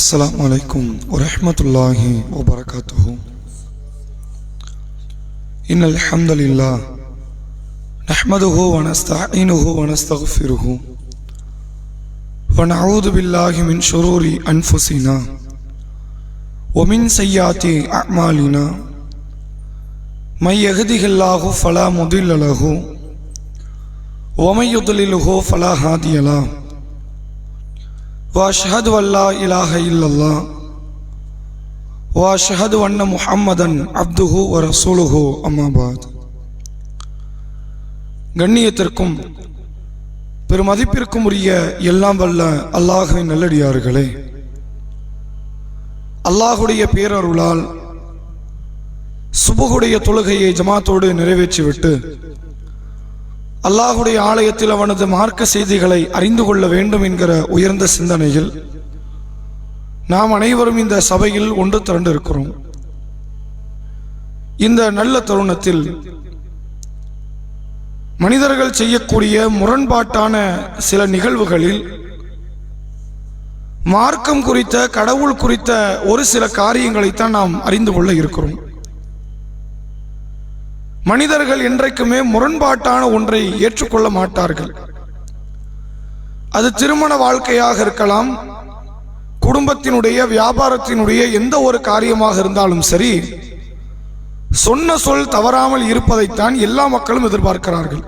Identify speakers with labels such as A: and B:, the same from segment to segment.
A: السلام عليكم ورحمة الله وبركاته إن الحمد لله نحمده ونستعينه ونستغفره ونعوذ بالله من شرور أنفسنا ومن سيئات أعمالنا من يهده الله فلا مضل له ومن يضلله فلا هادي له واشهد ان لا اله الا الله واشهد ان محمدا عبده ورسوله اما بعد கண்ணியத்திற்கும் பெருமதிப்பிற்கும் உரிய எல்லாம் வல்ல அல்லாஹுவின் நல்லடியார்களே அல்லாஹுடைய பேரருளால் சுபகுடைய தொழுகையை ஜமாத்தோடு நிறைவேற்றிவிட்டு அல்லாஹுடைய ஆலயத்தில் அவனது மார்க்க செய்திகளை அறிந்து கொள்ள வேண்டும் என்கிற உயர்ந்த சிந்தனையில் நாம் அனைவரும் இந்த சபையில் ஒன்று திரண்டிருக்கிறோம். இந்த நல்ல தருணத்தில் மனிதர்கள் செய்யக்கூடிய முரண்பாட்டான சில நிகழ்வுகளில் மார்க்கம் குறித்த கடவுள் குறித்த ஒரு சில காரியங்களைத்தான் நாம் அறிந்து கொள்ள இருக்கிறோம். மனிதர்கள் என்றைக்குமே முரண்பாட்டான ஒன்றை ஏற்றுக்கொள்ள மாட்டார்கள். அது திருமண வாழ்க்கையாக இருக்கலாம் குடும்பத்தினுடைய வியாபாரத்தினுடைய எந்த ஒரு காரியமாக இருந்தாலும் சரி சொன்ன சொல் தவறாமல் இருப்பதைத்தான் எல்லா மக்களும் எதிர்பார்க்கிறார்கள்.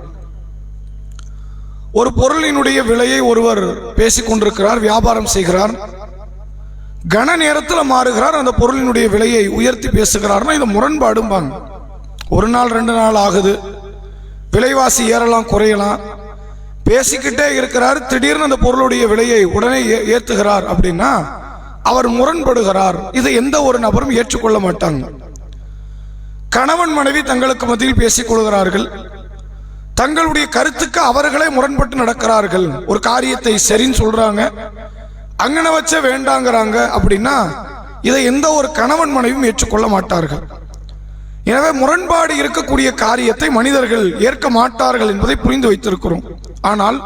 A: ஒரு பொருளினுடைய விலையை ஒருவர் பேசிக்கொண்டிருக்கிறார் வியாபாரம் செய்கிறார் கன நேரத்தில் மாறுகிறார் அந்த பொருளினுடைய விலையை உயர்த்தி பேசுகிறார்னா இது முரண்பாடும்பாங்க. ஒரு நாள் ரெண்டு நாள் ஆகுது. விலைவாசி ஏறலாம் குறையலாம். பேசிக்கிட்டே இருக்கிறார். திடீர்னு அந்த பொருளுடைய விலையை உடனே ஏ- அப்படின்னா அவர் முரண்படுகிறார். இதை எந்த ஒரு நபரும் ஏற்றுக்கொள்ள மாட்டாங்க. கணவன் மனைவி தங்களுக்கு மத்தியில் பேசிக் கொள்கிறார்கள். தங்களுடைய கருத்துக்கு அவர்களே முரண்பட்டு நடக்கிறார்கள். ஒரு காரியத்தை சரின்னு சொல்றாங்க. அங்கன வச்ச வேண்டாங்கிறாங்க அப்படின்னா இதை எந்த ஒரு கணவன் மனைவியும் ஏற்றுக்கொள்ள மாட்டார்கள். எனவே முரண்பாடு இருக்கக்கூடிய காரியத்தை மனிதர்கள் ஏற்க மாட்டார்கள் என்பதை புரிந்து வைத்திருக்கிறோம். ஆனால்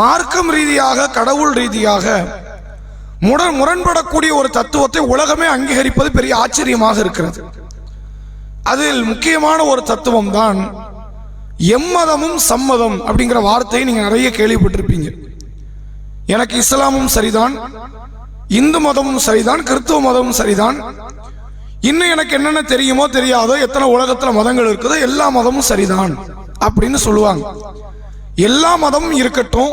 A: மார்க்கம் ரீதியாக கடவுள் ரீதியாக முட முரண்படக்கூடிய ஒரு தத்துவத்தை உலகமே அங்கீகரிப்பது பெரிய ஆச்சரியமாக இருக்கிறது. அதில் முக்கியமான ஒரு தத்துவம் தான் எம்மதமும் சம்மதம் அப்படிங்கிற வார்த்தையை நீங்க நிறைய கேள்விப்பட்டிருப்பீங்க. எனக்கு இஸ்லாமும் சரிதான் இந்து மதமும் சரிதான் கிறிஸ்துவ மதமும் சரிதான் இன்னும் எனக்கு என்னென்ன தெரியுமோ தெரியாதோ எத்தனை உலகத்தில் மதங்கள் இருக்குதோ எல்லா மதமும் சரிதான் அப்படின்னு சொல்லுவாங்க. எல்லா மதமும் இருக்கட்டும்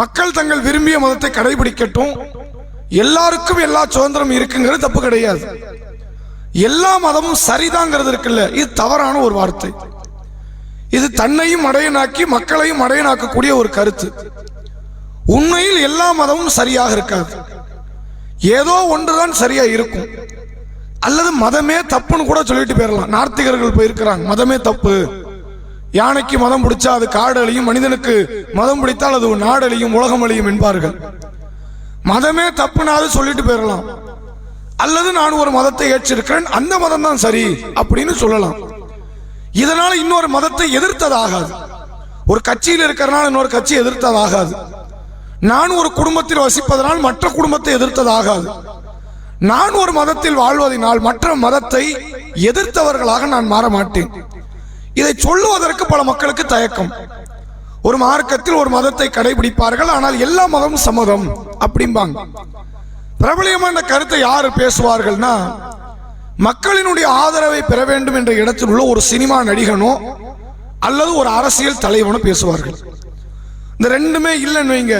A: மக்கள் தங்கள் விரும்பிய மதத்தை கடைபிடிக்கட்டும் எல்லாருக்கும் எல்லா சுதந்திரம் இருக்குங்கிறது தப்பு கிடையாது. எல்லா மதமும் சரிதாங்கிறது இருக்குல்ல இது தவறான ஒரு வார்த்தை. இது தன்னையும் அடையனாக்கி மக்களையும் அடையனாக்கக்கூடிய ஒரு கருத்து. உண்மையில் எல்லா மதமும் சரியாக இருக்காது. ஏதோ ஒன்றுதான் சரியா இருக்கும். அல்லது மதமே தப்புன்னு கூட சொல்லிட்டு போயிடலாம் நார்த்திகர்கள் போயிருக்கிறாங்க. மதமே தப்பு. யானைக்கு மதம் பிடிச்சா அது காடு அழியும் மனிதனுக்கு மதம் பிடித்தால் அது ஒரு நாடு அழியும் உலகம் அழியும் என்பார்கள். மதமே தப்புனாவது சொல்லிட்டு போயிடலாம் அல்லது நான் ஒரு மதத்தை ஏற்றிருக்கிறேன் அந்த மதம் தான் சரி அப்படின்னு சொல்லலாம். இதனால இன்னொரு மதத்தை எதிர்த்ததாகாது. ஒரு கட்சியில் இருக்கிறனால இன்னொரு கட்சி எதிர்த்ததாகாது. நான் ஒரு குடும்பத்தில் வசிப்பதனால் மற்ற குடும்பத்தை எதிர்த்ததாகாது. நான் ஒரு மதத்தில் வாழ்வதனால் மற்ற மதத்தை எதிர்த்தவர்களாக நான் மாற மாட்டேன் இதை சொல்லுவதற்கு பல மக்களுக்கு தயக்கம். ஒரு மார்க்கத்தில் ஒரு மதத்தை கடைபிடிப்பார்கள் ஆனால் எல்லா மதமும் சம்மதம் அப்படிம்பாங்க. பிரபலியமான கருத்தை யார் பேசுவார்கள்னா மக்களினுடைய ஆதரவை பெற வேண்டும் என்ற இடத்தில் உள்ள ஒரு சினிமா நடிகனோ அல்லது ஒரு அரசியல் தலைவனோ பேசுவார்கள். இந்த ரெண்டுமே இல்லைன்னு வைங்க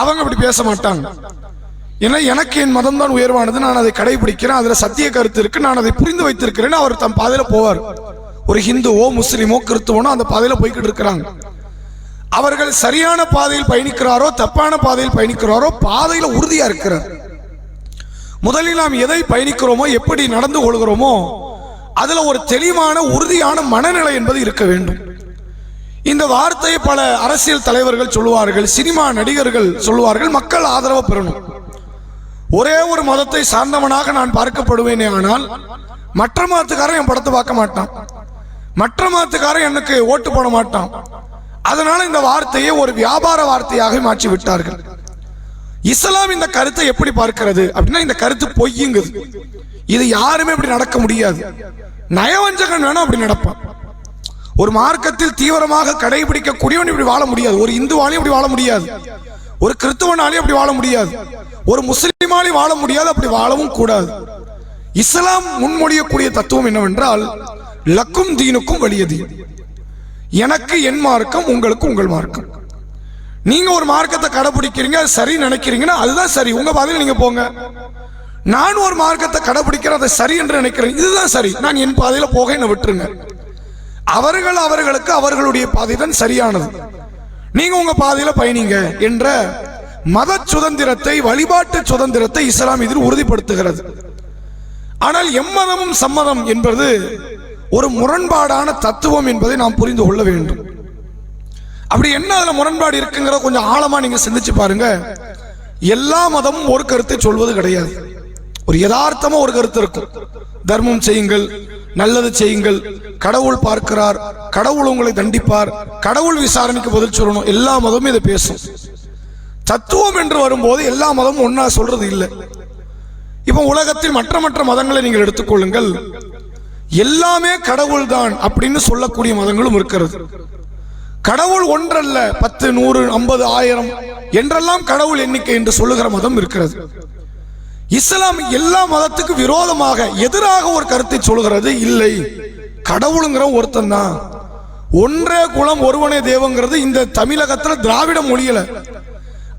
A: அவங்க அப்படி பேச மாட்டாங்க. ஏன்னா எனக்கு என் மதம் தான் உயர்வானது. நான் அதை கடைபிடிக்கிறேன். அதில் சத்திய கருத்து இருக்கு. நான் அதை புரிந்து வைத்திருக்கிறேன் அவர் தம் பாதையில் போவார். ஒரு ஹிந்துவோ முஸ்லீமோ கிறிஸ்துவனோ அந்த பாதையில் போய்கிட்டு இருக்கிறாங்க. அவர்கள் சரியான பாதையில் பயணிக்கிறாரோ தப்பான பாதையில் பயணிக்கிறாரோ பாதையில் உறுதியா இருக்கிறார். முதலில் நாம் எதை பயணிக்கிறோமோ எப்படி நடந்து கொள்கிறோமோ அதுல ஒரு தெளிவான உறுதியான மனநிலை என்பது இருக்க வேண்டும். இந்த வார்த்தையை பல அரசியல் தலைவர்கள் சொல்லுவார்கள் சினிமா நடிகர்கள் சொல்லுவார்கள் மக்கள் ஆதரவு பெறணும். ஒரே ஒரு மதத்தை சார்ந்தவனாக நான் பார்க்கப்படுவேனே ஆனால் மற்ற மதத்துக்காரன் என் படத்தை பார்க்க மாட்டான். மற்ற மதத்துக்காரன் எனக்கு ஓட்டு போட மாட்டான். அதனால இந்த வார்த்தையை ஒரு வியாபார வார்த்தையாக மாற்றி விட்டார்கள் இஸ்லாம் இந்த கருத்தை எப்படி பார்க்கிறது அப்படின்னா இந்த கருத்து பொய்யுங்குது. இது யாருமே இப்படி நடக்க முடியாது. நயவஞ்சகன் வேணா அப்படி நடப்பான். ஒரு மார்க்கத்தில் தீவிரமாக கடைபிடிக்கக்கூடியவன் இப்படி வாழ முடியாது. ஒரு இந்துவாலையும் இப்படி வாழ முடியாது. ஒரு கிறிஸ்துவனாலையும் அப்படி வாழ முடியாது. ஒரு முஸ்லீம் முஸ்லிமாலையும் வாழ முடியாது அப்படி வாழவும் கூடாது. இஸ்லாம் முன்மொழியக்கூடிய தத்துவம் என்னவென்றால் லக்கும் தீனுக்கும் வலியது எனக்கு என் மார்க்கம் உங்களுக்கு உங்கள் மார்க்கம். நீங்க ஒரு மார்க்கத்தை கடைபிடிக்கிறீங்க அது சரி நினைக்கிறீங்கன்னா அதுதான் சரி. உங்க பாதையில் நீங்க போங்க. நான் ஒரு மார்க்கத்தை கடைபிடிக்கிறேன் அதை சரி என்று நினைக்கிறேன். இதுதான் சரி. நான் என் பாதையில போக என்ன விட்டுருங்க. அவர்கள் அவர்களுக்கு அவர்களுடைய பாதை தான் சரியானது. நீங்க உங்க பாதையில பயணிங்க என்ற மத சுதந்திரத்தை வழிபாட்டு சுதந்திரத்தை இஸ்லாம் இதில் உறுதிப்படுத்துகிறது. ஆனால் எம்மதமும் சம்மதம் என்பது ஒரு முரண்பாடான தத்துவம் என்பதை நாம் புரிந்து கொள்ள வேண்டும். அப்படி என்ன அதில் முரண்பாடு இருக்குங்கிற கொஞ்சம் ஆழமாக நீங்கள் சிந்திச்சு பாருங்க. எல்லா மதமும் ஒரு கருத்தை சொல்வது கிடையாது. ஒரு யதார்த்தமாக ஒரு கருத்து இருக்கும். தர்மம் செய்யுங்கள் நல்லது செய்யுங்கள் கடவுள் பார்க்கிறார் கடவுள் உங்களை தண்டிப்பார் கடவுள் விசாரணைக்கு பதில் சொல்லணும் எல்லா மதமும் இதை பேசும். தத்துவம் என்று வரும்போது எல்லா மதமும் ஒன்னா சொல்றது இல்லை. இப்போ உலகத்தில் மற்ற மற்ற மதங்களை நீங்கள் எடுத்துக்கொள்ளுங்கள். எல்லாமே கடவுள் தான் அப்படின்னு சொல்லக்கூடிய மதங்களும் இருக்கிறது. கடவுள் ஒன்றல்ல பத்து நூறு ஐம்பது ஆயிரம் என்றெல்லாம் கடவுள் எண்ணிக்கை என்று சொல்லுகிற மதம் இருக்கிறது. இஸ்லாம் எல்லா மதத்துக்கு விரோதமாக எதிராக ஒரு கருத்தை சொல்கிறது இல்லை. கடவுளுங்கிற ஒருத்தன் தான் ஒன்றே குலம் ஒருவனே தேவங்கிறது இந்த தமிழகத்தில் திராவிட மொழியில.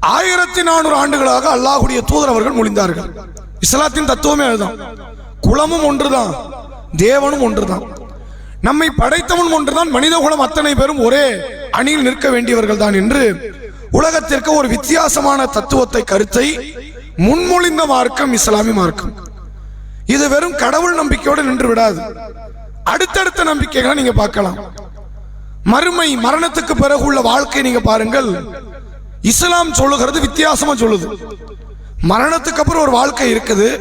A: ஆயிரத்தி நானூறு ஆண்டுகளாக அல்லாஹுடைய தூதர் அவர்கள் மொழிந்தார்கள். இஸ்லாத்தின் தத்துவமே அதுதான். குலமும் ஒன்றுதான் தேவனும் ஒன்றுதான். நம்மை படைத்தவன் ஒன்றுதான் மனித குலம் அத்தனை பேரும் ஒரே அணியில் நிற்க வேண்டியவர்கள் தான் என்று உலகத்திற்கு ஒரு வித்தியாசமான தத்துவத்தை கருத்தை முன்மொழிந்த மார்க்கம் இஸ்லாமிய மார்க்கம். இது வெறும் கடவுள் நம்பிக்கையோடு நின்று விடாது. அடுத்தடுத்த நம்பிக்கைகளை நீங்க பார்க்கலாம். மறுமை மரணத்துக்கு பிறகு உள்ள வாழ்க்கை நீங்க பாருங்கள். இஸ்லாம் சொல்லுகிறது வித்தியாசமா சொல்லுது. மரணத்துக்கு அப்புறம் ஒரு வாழ்க்கை இருக்குது.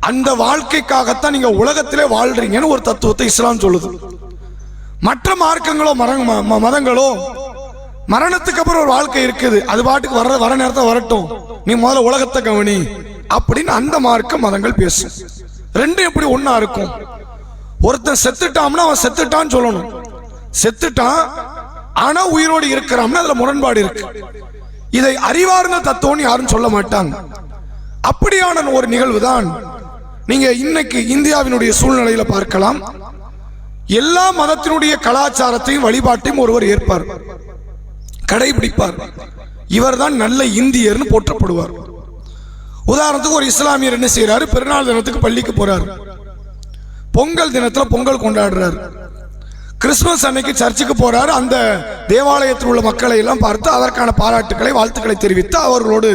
A: அந்த வாழ்க்கைக்காகத்தான் நீங்க உலகத்திலே வாழ்றீங்கன்னு ஒரு தத்துவத்தை இஸ்லாம் சொல்லுது. மற்ற மார்க்கங்களோ மரங்க- ம- ம- மதங்களோ மரணத்துக்கு அப்புறம் ஒரு வாழ்க்கை இருக்குது. அது பாட்டுக்கு வர வர நேரத்தை வரட்டும். நீ முதல்ல உலகத்தை கவனி அப்படின்னு அந்த மார்க்க மதங்கள் பேசும் ரெண்டும் எப்படி ஒன்னா இருக்கும்? ஒருத்தன் செத்துட்டான்னா அவன் செத்துட்டான்னு சொல்லணும். செத்துட்டான் ஆனா உயிரோடு இருக்கிறான்னா அதுல முரண்பாடு இருக்கு. இதை அறிவார்ந்த தத்துவம்னு யாரும் சொல்ல மாட்டாங்க. அப்படியான ஒரு நிகழ்வு தான் நீங்க இன்னைக்கு இந்தியாவினுடைய சூழ்நிலையில பார்க்கலாம். எல்லா மதத்தினுடைய கலாச்சாரத்தையும் வழிபாட்டையும் ஒருவர் ஏற்பார். கடைபிடிப்பார். இவர்தான் நல்ல இந்தியர்னு போற்றப்படுவார். உதாரணத்துக்கு ஒரு இஸ்லாமியர் என்ன செய்யறாரு பெருநாள் தினத்துக்கு பள்ளிக்கு போறாரு. பொங்கல் தினத்துல பொங்கல் கொண்டாடுறாரு. கிறிஸ்துமஸ் அன்னைக்கு சர்ச்சுக்கு போறார். அந்த தேவாலயத்தில் உள்ள மக்களை எல்லாம் பார்த்து அதற்கான பாராட்டுக்களை வாழ்த்துக்களை தெரிவித்து அவர்களோடு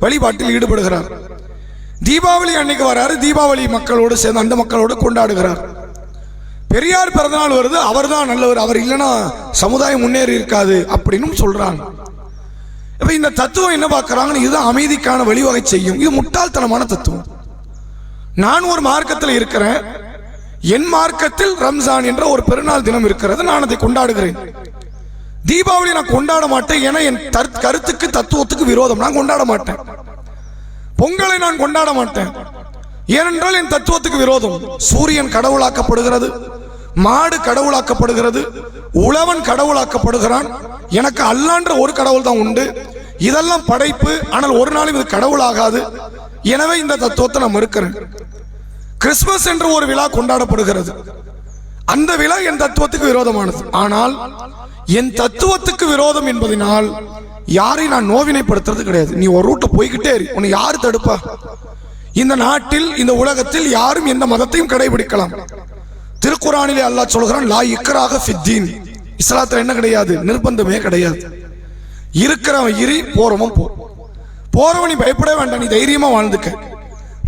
A: வழிபாட்டில் ஈடுபடுகிறார். தீபாவளி அன்னைக்கு வராரு. தீபாவளி மக்களோடு சேர்ந்து அந்த மக்களோடு கொண்டாடுகிறார். பெரியார் பிறந்தநாள் வருது. அவர்தான் நல்லவர். அவர் இல்லைன்னா சமுதாயம் முன்னேறி இருக்காது அப்படின்னு சொல்றாங்க. இப்போ இந்த தத்துவம் என்ன பார்க்குறாங்கன்னு இதுதான் அமைதிக்கான வழிவகை செய்யும். இது முட்டாள்தனமான தத்துவம். நான் ஒரு மார்க்கத்தில் இருக்கிறேன். என் மார்க்கத்தில் ரம்ஜான் என்ற ஒரு பெருநாள் தினம் இருக்கிறது. நான் அதை கொண்டாடுகிறேன். தீபாவளி நான் கொண்டாட மாட்டேன் ஏன்னா என் கருத்துக்கு தத்துவத்துக்கு விரோதம். நான் கொண்டாட மாட்டேன். பொங்கலை நான் கொண்டாட மாட்டேன். ஏனென்றால் என் தத்துவத்துக்கு விரோதம். சூரியன் கடவுளாக்கப்படுகிறது. மாடு கடவுளாக்கப்படுகிறது. உழவன் கடவுளாக்கப்படுகிறான். எனக்கு அல்லான்ற ஒரு கடவுள் தான் உண்டு. இதெல்லாம் படைப்பு. ஆனால் ஒரு நாளும் இது கடவுளாகாது. எனவே இந்த தத்துவத்தை நான் மறுக்கிறேன். கிறிஸ்துமஸ் என்று ஒரு விழா கொண்டாடப்படுகிறது. அந்த விழா என் தத்துவத்துக்கு விரோதமானது. ஆனால் என் தத்துவத்துக்கு விரோதம் என்பதனால் யாரையும் நான் நோவினைப்படுத்துறது கிடையாது. நீ ஒரு ரூட்டை போய்கிட்டே இரு. உன்னை யார் தடுப்பா? இந்த நாட்டில் இந்த உலகத்தில் யாரும் எந்த மதத்தையும் கடைபிடிக்கலாம். திருக்குறானிலே அல்லாஹ் சொல்கிறான் லா இக்கராக ஃபித்தீன். இஸ்லாத்தில் என்ன கிடையாது? நிர்பந்தமே கிடையாது. இருக்கிறவன் இரு போறவன் போ. போறவன் நீ பயப்பட வேண்டாம். நீ தைரியமா வாழ்ந்துக்க.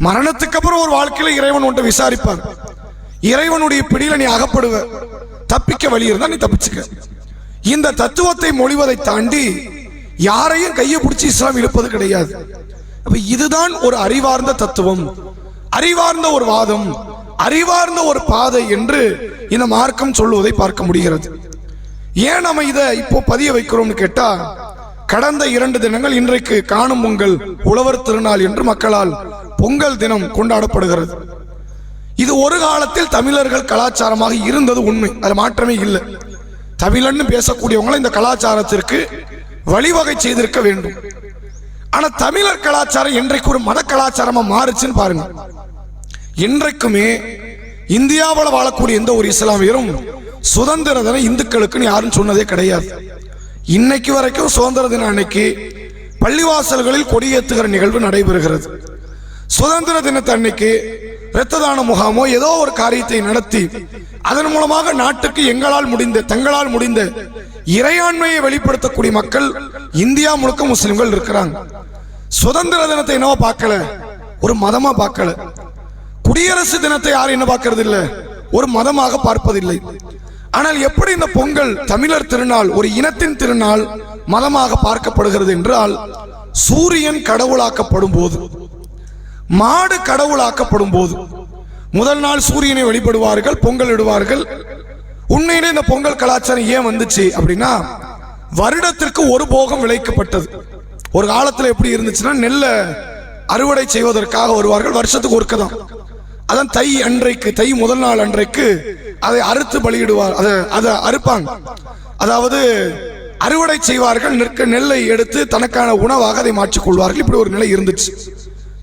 A: மரணத்துக்கு அப்புறம் ஒரு வாழ்க்கையில இறைவன் உன்ட்ட விசாரிப்பார். இறைவனுடைய பிடியில நீ அகப்படுவ. தப்பிக்க வழி இருந்தா நீ தப்பிச்சுக்க. இந்த தத்துவத்தை மொழிவதை தாண்டி யாரையும் கையை பிடிச்சி இஸ்லாம் இழுப்பது கிடையாது. அப்ப இதுதான் ஒரு அறிவார்ந்த தத்துவம். அறிவார்ந்த ஒரு வாதம். அறிவார்ந்த ஒரு பாதை என்று இந்த மார்க்கம் சொல்லுவதை பார்க்க முடிகிறது. ஏன் நம்ம இதை இப்போ பதிய வைக்கிறோம்னு கேட்டா கடந்த இரண்டு தினங்கள் இன்றைக்கு காணும் உங்கள் உழவர் திருநாள் என்று மக்களால் பொங்கல் தினம் கொண்டாடப்படுகிறது. இது ஒரு காலத்தில் தமிழர்கள் கலாச்சாரமாக இருந்தது உண்மை. அது மாற்றமே இல்லை. தமிழன்னு பேசக்கூடியவங்களை இந்த கலாச்சாரத்திற்கு வழிவகை செய்திருக்க வேண்டும். ஆனா தமிழர் கலாச்சாரம் இன்றைக்கு ஒரு மத கலாச்சாரமா மாறுச்சுன்னு பாருங்க. இன்றைக்குமே இந்தியாவில் வாழக்கூடிய எந்த ஒரு இஸ்லாமியரும் சுதந்திர தினம் இந்துக்களுக்குன்னு யாரும் சொன்னதே கிடையாது. இன்னைக்கு வரைக்கும் சுதந்திர தினம் அன்னைக்கு பள்ளிவாசல்களில் கொடியேற்றுகிற நிகழ்வு நடைபெறுகிறது. சுதந்திர தினத்தன்னைக்கு இரத்த தான முகாமோ ஏதோ ஒரு காரியத்தை நடத்தி அதன் மூலமாக நாட்டுக்கு எங்களால் முடிந்த தங்களால் முடிந்த இறையாண்மையை வெளிப்படுத்தக்கூடிய மக்கள் இந்தியா முழுக்க முஸ்லிம்கள் இருக்கிறாங்க. சுதந்திர தினத்தை என்னவோ பார்க்கல ஒரு மதமா பார்க்கல. குடியரசு தினத்தை யாரும் என்ன பார்க்கறது இல்ல ஒரு மதமாக பார்ப்பதில்லை. ஆனால் எப்படி இந்த பொங்கல் தமிழர் திருநாள் ஒரு இனத்தின் திருநாள் மதமாக பார்க்கப்படுகிறது என்றால் சூரியன் கடவுளாக்கப்படும் போது மாடு கடவுளாக்கப்படும் போது முதல் நாள் சூரியனை வழிபடுவார்கள் பொங்கல் இடுவார்கள். உண்மையிலே இந்த பொங்கல் கலாச்சாரம் ஏன் வந்துச்சு அப்படின்னா வருடத்திற்கு ஒரு போகம் விளைக்கப்பட்டது. ஒரு காலத்தில் எப்படி இருந்துச்சுன்னா நெல்லை அறுவடை செய்வதற்காக வருவார்கள் வருஷத்துக்கு ஒருக்க தான் அதான் தை அன்றைக்கு தை முதல் நாள் அன்றைக்கு அதை அறுத்து பலியிடுவார் அதை அதை அறுப்பாங்க. அதாவது அறுவடை செய்வார்கள் நிற்க நெல்லை எடுத்து தனக்கான உணவாக அதை மாற்றிக்கொள்வார்கள் இப்படி ஒரு நிலை இருந்துச்சு.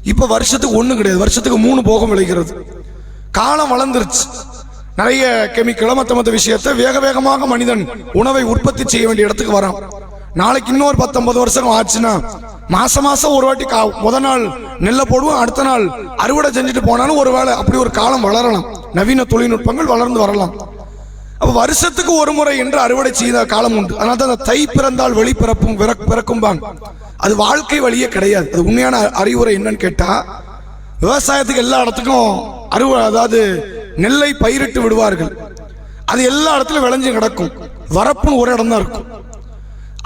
A: இப்போ வருஷத்துக்கு ஒன்றும் கிடையாது. வருஷத்துக்கு மூணு போகம் விளைகிறது. காலம் வளர்ந்துருச்சு. நிறைய கெமிக்கல மற்ற மற்ற விஷயத்தை வேக வேகமாக மனிதன் உணவை உற்பத்தி செய்ய வேண்டிய இடத்துக்கு வரான். நாளைக்கு இன்னொரு பத்தொன்பது வருஷம் ஆச்சுன்னா மாசம் மாசம் ஒரு வாட்டி கா- முத நாள் நெல்லை போடுவோம் அடுத்த நாள் அறுவடை செஞ்சுட்டு போனாலும் ஒரு வேளை அப்படி ஒரு காலம் வளரலாம். நவீன தொழில்நுட்பங்கள் வளர்ந்து வரலாம். அப்போ வருஷத்துக்கு ஒரு முறை என்று அறுவடை செய்த காலம் உண்டு. அதனால தான் அந்த தை பிறந்தால் வெளி பிறப்பும் பிறக்- பிறக்கும்பாங்க. அது வாழ்க்கை வழியே கிடையாது. அது உண்மையான அறிவுரை என்னன்னு கேட்டால் விவசாயத்துக்கு எல்லா இடத்துக்கும் அறுவ அதாவது நெல்லை பயிரிட்டு விடுவார்கள். அது எல்லா இடத்துலையும் விளைஞ்சு கிடக்கும். வரப்புன்னு ஒரு இடம் தான் இருக்கும்.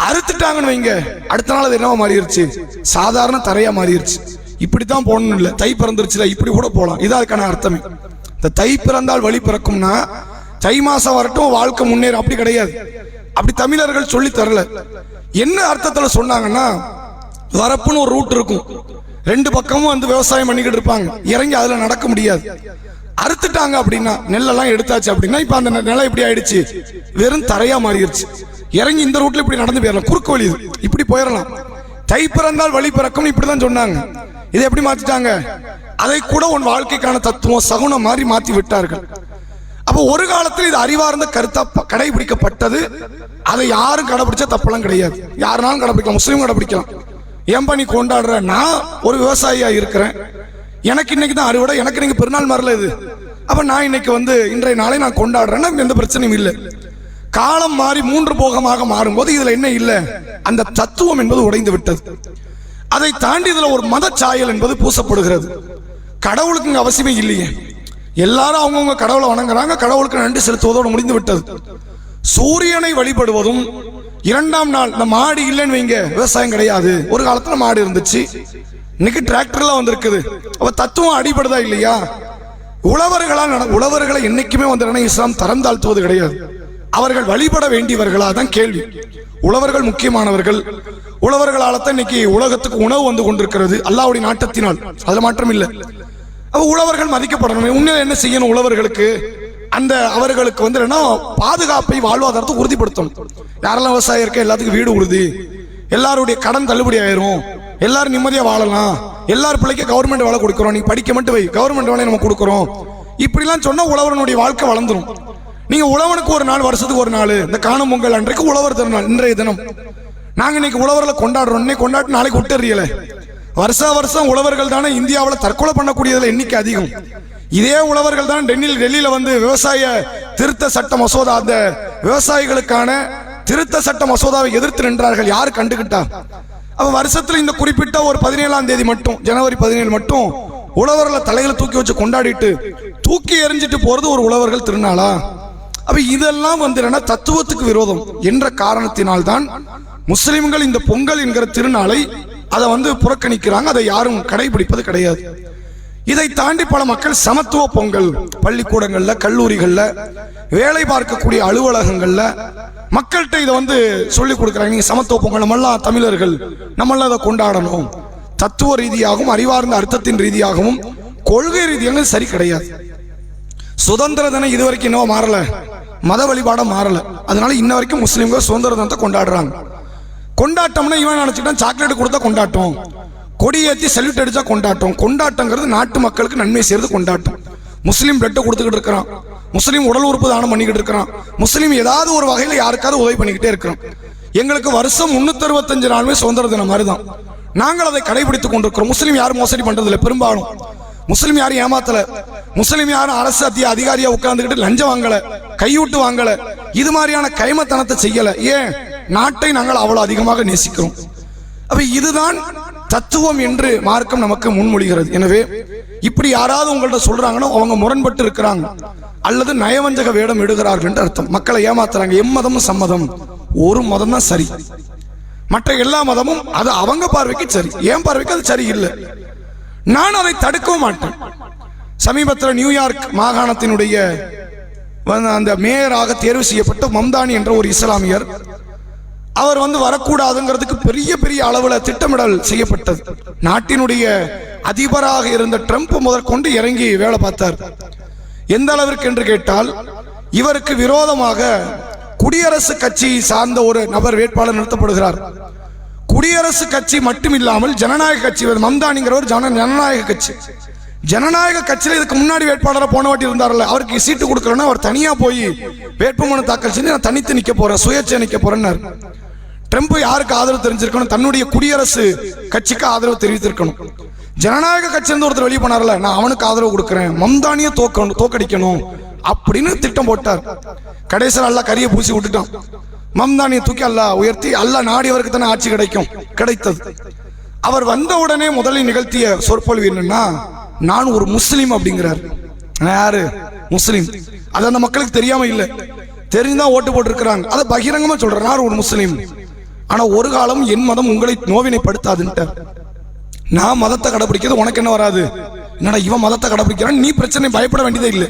A: அறுத்துட்டாங்கன்னு வைங்க. அடுத்த நாள் அது என்னவா மாறிடுச்சு சாதாரண தரையா மாறிடுச்சு இப்படி தான் போகணும் இல்லை. தை பிறந்துருச்சுல இப்படி கூட போகலாம் இதான் அதுக்கான அர்த்தமே. இந்த தை பிறந்தால் வழி பிறக்கும்னா தை மாசம் வரட்டும் வாழ்க்கை முன்னேறும். அப்படி கிடையாது. அப்படி தமிழர்கள் சொல்லி தரல. என்ன அர்த்தத்தில் சொன்னாங்கன்னா வரப்புன்னு ஒரு ரூட் இருக்கும். ரெண்டு பக்கமும் வந்து விவசாயம் பண்ணிக்கிட்டு இருப்பாங்க. இறங்கி அதில் நடக்க முடியாது. அறுத்துட்டாங்க அப்படின்னா நெல்லெல்லாம் எடுத்தாச்சு அப்படின்னா இப்போ அந்த நெ- நிலம் இப்படி ஆயிடுச்சு. வெறும் தரையா மாறிடுச்சு. இறங்கி இந்த ரூட்ல இப்படி நடந்து போயிடலாம். குறுக்கு வழி இப்படி போயிடலாம். தை பிறந்தால் வழி பிறக்கும்னு இப்படிதான் சொன்னாங்க. இதை எப்படி மாத்திட்டாங்க? அதை கூட உன் வாழ்க்கைக்கான தத்துவம் சகுனம் மாதிரி மாத்தி விட்டார்கள். அப்போ ஒரு காலத்தில் இது அறிவார்ந்த கருத்தா கடைபிடிக்கப்பட்டது. அதை யாரும் கடைபிடிச்சா தப்பெல்லாம் கிடையாது. யாருனாலும் கடைபிடிக்கலாம். முஸ்லீம் கடைபிடிக்கலாம். ஏன்பா நீ கொண்டாடுற நான் ஒரு விவசாயியா இருக்கிறேன். எனக்கு இன்னைக்கு தான் அறுவடை எனக்கு இன்னைக்கு பெருநாள் மரல இது. அப்ப நான் இன்னைக்கு வந்து இன்றைய நாளை நான் கொண்டாடுறேன்னா எந்த பிரச்சனையும் இல்லை. காலம் மாறி மூன்று போகமாக மாறும்போது இதுல என்ன இல்லை? அந்த தத்துவம் என்பது உடைந்து விட்டது. அதை தாண்டி இதுல ஒரு மத சாயல் என்பது பூசப்படுகிறது. கடவுளுக்கு அவசியமே இல்லையே. எல்லாரும் அவங்கவுங்க கடவுளை வணங்குறாங்க. கடவுளுக்கு நன்றி செலுத்துவதோடு முடிந்து விட்டது சூரியனை வழிபடுவதும் இரண்டாம் நாள் இந்த மாடு இல்லைன்னு வைங்க விவசாயம் கிடையாது. ஒரு காலத்துல மாடு இருந்துச்சு. இன்னைக்கு டிராக்டர்லாம் வந்திருக்குது. அப்போ தத்துவம் அடிபடுதா இல்லையா? உழவர்களால் நட- உழவர்களை என்னைக்குமே வந்து இஸ்லாம் தரம் தாழ்த்துவது கிடையாது. அவர்கள் வழிபட வேண்டியவர்களா? தான் கேள்வி. உழவர்கள் முக்கியமானவர்கள். உழவர்களால தான் இன்னைக்கு உலகத்துக்கு உணவு வந்து கொண்டிருக்கிறது. அல்லாவுடைய நாட்டத்தினால். அதுல மாற்றம் இல்லை. அப்போ உழவர்கள் மதிக்கப்படணும். உண்மையில என்ன செய்யணும் உழவர்களுக்கு? அந்த அவர்களுக்கு வந்து என்ன பாதுகாப்பை வாழ்வாதாரத்தை உறுதிப்படுத்தணும். யாரெல்லாம் விவசாயம் இருக்க எல்லாத்துக்கும் வீடு உறுதி எல்லாருடைய கடன் தள்ளுபடி ஆயிரும் எல்லாரும் நிம்மதியாக வாழலாம் எல்லார் பிள்ளைக்கு கவர்மெண்ட் வேலை கொடுக்குறோம் நீ படிக்க மட்டும் வை கவர்மெண்ட் வேலை நம்ம கொடுக்குறோம். இப்படிலாம் சொன்னால் உழவனுடைய வாழ்க்கை வளர்ந்துடும் நீங்கள் உழவனுக்கு ஒரு நாள் வருஷத்துக்கு ஒரு நாள் இந்த காணும் பொங்கல் அன்றைக்கு உழவர் திருநாள் இன்றைய தினம். நாங்கள் இன்னைக்கு உழவர்களை கொண்டாடுறோம். இன்னைக்கு கொண்டாட்டு நாளைக்கு விட்டுறீங்கள. வருஷா வருஷம் உழவர்கள் தானே இந்தியாவில் தற்கொலை பண்ணக்கூடியதில் எண்ணிக்கை அதிகம். இதே உழவர்கள் தான் டெல்லியில் டெல்லியில் வந்து விவசாய திருத்த சட்ட மசோதா அந்த விவசாயிகளுக்கான திருத்த சட்ட மசோதாவை எதிர்த்து நின்றார்கள். யார் கண்டுகிட்டா? அப்ப வருஷத்துல இந்த குறிப்பிட்ட ஒரு பதினேழாம் தேதி மட்டும் ஜனவரி பதினேழு மட்டும் உழவர்களை தலைகளை தூக்கி வச்சு கொண்டாடிட்டு தூக்கி எறிஞ்சிட்டு போறது ஒரு உழவர்கள் திருநாளா? அப்ப இதெல்லாம் வந்து என்னன்னா தத்துவத்துக்கு விரோதம். என்ற காரணத்தினால் தான் முஸ்லிம்கள் இந்த பொங்கல் என்கிற திருநாளை அதை வந்து புறக்கணிக்கிறாங்க அதை யாரும் கடைபிடிப்பது கிடையாது. இதை தாண்டி பல மக்கள் சமத்துவ பொங்கல் பள்ளிக்கூடங்களில் கல்லூரிகளில் வேலை பார்க்கக்கூடிய அலுவலகங்களில் மக்கள்கிட்ட இதை வந்து சொல்லிக் கொடுக்குறாங்க. நீங்கள் சமத்துவ பொங்கல் நம்மளாம் தமிழர்கள் நம்மளாம் அதை கொண்டாடணும். தத்துவ ரீதியாகவும் அறிவார்ந்த அர்த்தத்தின் ரீதியாகவும் கொள்கை ரீதியாக சரி கிடையாது. சுதந்திர தினம் இது வரைக்கும் இன்னும் மாறல. மத வழிபாடாக மாறல. அதனால இன்ன வரைக்கும் முஸ்லீம்கள் சுதந்திர தினத்தை கொண்டாடுறாங்க. கொண்டாட்டம்னா இவன் நினச்சிக்கிட்டான் சாக்லேட் கொடுத்தா கொண்டாட்டம். கொடி ஏற்றி சல்யூட் அடித்தா கொண்டாட்டம். கொண்டாட்டங்கிறது நாட்டு மக்களுக்கு நன்மை செய்கிறது கொண்டாட்டம். முஸ்லீம் பிளட்டை கொடுத்துக்கிட்டு இருக்கிறான். முஸ்லீம் உடல் உறுப்பு தானம் பண்ணிக்கிட்டு இருக்கிறான். முஸ்லீம் ஏதாவது ஒரு வகையில் யாருக்காவது உதவி பண்ணிக்கிட்டே இருக்கிறோம். எங்களுக்கு வருஷம் முந்நூற்றி அறுபத்தஞ்சு நாளுமே சுதந்திர தினம் மாதிரி தான் நாங்கள் அதை கடைபிடித்துக் கொண்டிருக்கிறோம். முஸ்லீம் யாரும் மோசடி பண்றதில்லை பெரும்பாலும். முஸ்லீம் யாரும் ஏமாத்தல. முஸ்லீம் யாரும் அரசு அத்திய அதிகாரியா உட்காந்துக்கிட்டு லஞ்சம் வாங்கல கையூட்டு வாங்கல. இது மாதிரியான கைமத்தனத்தை செய்யல. ஏன்? நாட்டை நாங்கள் அவ்வளவு அதிகமாக நேசிக்கிறோம். அப்ப இதுதான் தத்துவம் என்று மார்க்கம் நமக்கு முன்மொழிகிறது. எனவே இப்படி யாராவது உங்கள்ட்ட சொல்றாங்கன்னா அவங்க முரண்பட்டு இருக்கிறாங்க. அல்லது நயவஞ்சக வேடம் எடுகிறார்கள் என்று அர்த்தம். மக்களை ஏமாத்துறாங்க. எம்மதமும் சம்மதம் ஒரு மதம் தான் சரி. மற்ற எல்லா மதமும் அது அவங்க பார்வைக்கு சரி. என் பார்வைக்கு அது சரி இல்லை நான் அதை தடுக்கவும் மாட்டேன். சமீபத்தில் நியூயார்க் மாகாணத்தினுடைய அந்த மேயராக தேர்வு செய்யப்பட்ட மம்தானி என்ற ஒரு இஸ்லாமியர் அவர் வந்து வரக்கூடாதுங்கிறதுக்கு பெரிய பெரிய அளவில் திட்டமிடல் செய்யப்பட்டது. நாட்டினுடைய அதிபராக இருந்த ட்ரம்ப் முதற்கொண்டு இறங்கி வேலை பார்த்தார். எந்த அளவிற்கு என்று கேட்டால் இவருக்கு விரோதமாக குடியரசு கட்சி சார்ந்த ஒரு நபர் வேட்பாளர் நிறுத்தப்படுகிறார். குடியரசு கட்சி மட்டும் இல்லாமல் ஜனநாயக கட்சி மம்தானிங்கிறவர் ஜன ஜனநாயக கட்சி. ஜனநாயக கட்சியில் இதுக்கு முன்னாடி வேட்பாளராக போன வாட்டி இருந்தார்ல அவருக்கு சீட்டு கொடுக்கலன்னா அவர் தனியாக போய் வேட்புமனு தாக்கல் செஞ்சு நான் தனித்து நிற்க போறேன் சுயேட்சை நிற்க போகிறேன்னாரு ட்ரம்ப் யாருக்கு ஆதரவு தெரிஞ்சிருக்கணும்? தன்னுடைய குடியரசு கட்சிக்கு ஆதரவு தெரிவித்திருக்கணும். ஜனநாயக கட்சி இருந்து ஒருத்தர் வெளியே போனார்ல நான் அவனுக்கு ஆதரவு கொடுக்குறேன் மம்தானியை தோக்கணும் தோக்கடிக்கணும் அப்படின்னு திட்டம் போட்டார். கடைசியில் அல்ல கரியை பூசி விட்டுட்டான். மம்தானியை தூக்கி அல்ல உயர்த்தி அல்ல நாடியவருக்கு தானே ஆட்சி கிடைக்கும் கிடைத்தது. அவர் வந்த உடனே முதலில் நிகழ்த்திய சொற்பொழிவு என்னன்னா நான் ஒரு முஸ்லீம் அப்படிங்கிறார். யாரு? முஸ்லீம். அது அந்த மக்களுக்கு தெரியாம இல்லை. தெரிஞ்சுதான் ஓட்டு போட்டிருக்கிறாங்க. அதை பகிரங்கமா சொல்றேன். நான் ஒரு முஸ்லீம். ஆனா ஒரு காலம் என் மதம் உங்களை நோவினைப்படுத்தாதுன்ட்டார் நான் மதத்தை கடைபிடிக்கிறது உனக்கு என்ன வராது? என்னடா இவன் மதத்தை கடைபிடிக்கிறான்? நீ பிரச்சனை பயப்பட வேண்டியதே இல்லை.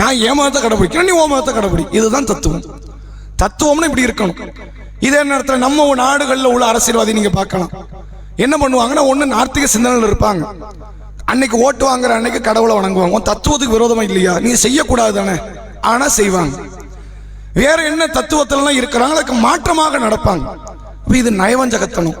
A: நான் என் மதத்தை கடைபிடிக்கிறேன் நீ ஓ மதத்தை கடைபிடி. இதுதான் தத்துவம். தத்துவம்னு இப்படி இருக்கணும். இதே நேரத்தில் நம்ம நாடுகளில் உள்ள அரசியல்வாதி நீங்க பார்க்கலாம். என்ன பண்ணுவாங்கன்னா ஒன்று நார்த்திக சிந்தனையில் இருப்பாங்க. அன்னைக்கு ஓட்டு வாங்குற அன்னைக்கு கடவுளை வணங்குவாங்க. உன் தத்துவத்துக்கு விரோதமா இல்லையா? நீ செய்யக்கூடாது தானே. ஆனால் செய்வாங்க. வேற என்ன தத்துவத்திலலாம் இருக்கிறாங்க அதுக்கு மாற்றமாக நடப்பாங்க. அப்போ இது நயவஞ்சகத்தனம்.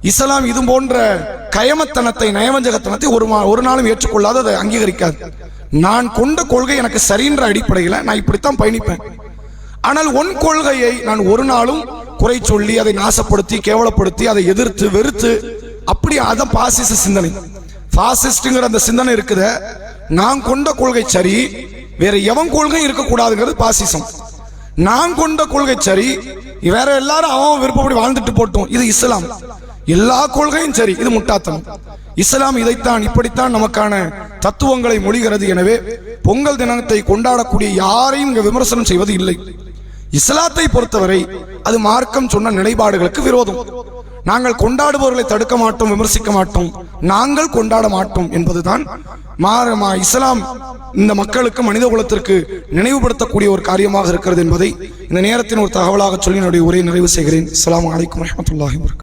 A: இஸ்லாம் இது போன்ற கயமத்தனத்தை நயவஞ்சகத்தனத்தை ஒரு மா- ஒரு நாளும் ஏற்றுக்கொள்ளாத அதை அங்கீகரிக்காது. நான் கொண்ட கொள்கை எனக்கு சரின்ற அடிப்படையில் நான் இப்படித்தான் பயணிப்பேன். ஆனால் உன் கொள்கையை நான் ஒரு நாளும் குறை சொல்லி அதை நாசப்படுத்தி கேவலப்படுத்தி அதை எதிர்த்து வெறுத்து அப்படி அதான் பாசிச சிந்தனை. பாசிஸ்டுங்கிற அந்த சிந்தனை இருக்குத. நான் கொண்ட கொள்கை சரி வேற எவன் கொள்கையும் இருக்கக்கூடாதுங்கிறது பாசிசம். நான் கொண்ட கொள்கை சரி வேற எல்லாரும் அவன் விருப்பப்படி வாழ்ந்துட்டு போட்டோம். இது இஸ்லாம். எல்லா கொள்கையும் சரி இது முட்டாத்தனம். இஸ்லாம் இதைத்தான் இப்படித்தான் நமக்கான தத்துவங்களை மொழிகிறது. எனவே பொங்கல் தினத்தை கொண்டாடக்கூடிய யாரையும் இங்கே விமர்சனம் செய்வது இல்லை. இஸ்லாத்தை பொறுத்தவரை அது மார்க்கம் சொன்ன நிலைப்பாடுகளுக்கு விரோதம். நாங்கள் கொண்டாடுபவர்களை தடுக்க மாட்டோம் விமர்சிக்க மாட்டோம். நாங்கள் கொண்டாட மாட்டோம் என்பதுதான் மாற- மா- இஸ்லாம் இந்த மக்களுக்கு மனித குலத்திற்கு நினைவுபடுத்தக்கூடிய ஒரு காரியமாக இருக்கிறது என்பதை இந்த நேரத்தின் ஒரு தகவலாக சொல்லி என்னுடைய உரையை நிறைவு செய்கிறேன். அஸ்ஸலாமு அலைக்கும் வரமத்துல்லாஹி